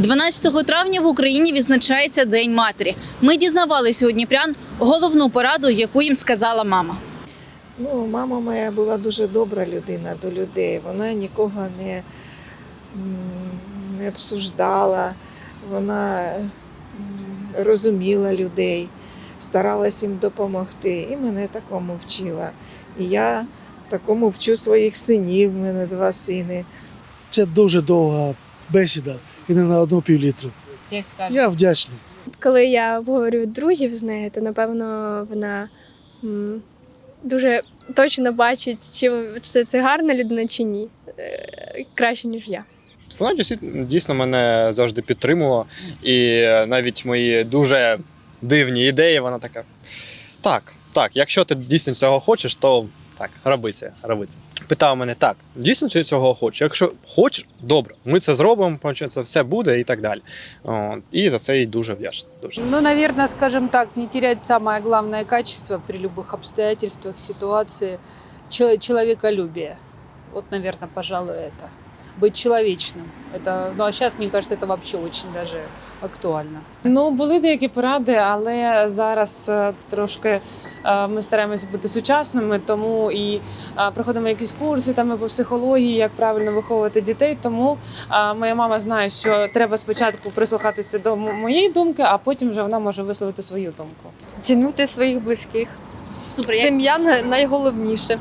12 травня в Україні відзначається День матері. Ми дізнавалися у дніпрян головну пораду, яку їм сказала мама. Ну, мама моя була дуже добра людина до людей. Вона нікого не, не обсуждала, вона розуміла людей, старалась їм допомогти. І мене такому вчила. І я такому вчу своїх синів, в мене два сини. Це дуже довга бесіда і не на одну півлітру. Я вдячний. Коли я обговорюю друзів з нею, то напевно вона м, дуже точно бачить, чи це, це гарна людина чи ні. Е, Краще, ніж я. Вона дійсно- дійсно мене завжди підтримувала. І навіть мої дуже дивні ідеї, вона така. Так, так, якщо ти дійсно цього хочеш, то так, роби це, роби це. Питав мене, так, дійсно чи цього хочеш? Якщо хочеш, добре, ми це зробимо, це все буде і так далі. От, і за це їй дуже вдячний. Дуже. Ну, навірно, скажем так, не терять самое главное качество при любых обстоятельствах, ситуації, чел- человеколюбие. Вот, наверное, пожалуй, это Быть человечным. Это, ну, а сейчас, мне кажется, это вообще очень даже актуально. Ну, були деякі поради, але зараз е, трошки е, ми стараємося бути сучасними, тому і е, проходимо якісь курси там і по психології, як правильно виховувати дітей. Тому е, моя мама знає, що треба спочатку прислухатися до м- моєї думки, а потім вже вона може висловити свою думку. Цінуйте своїх близьких. Супер. як- Сім'я най- найголовніше.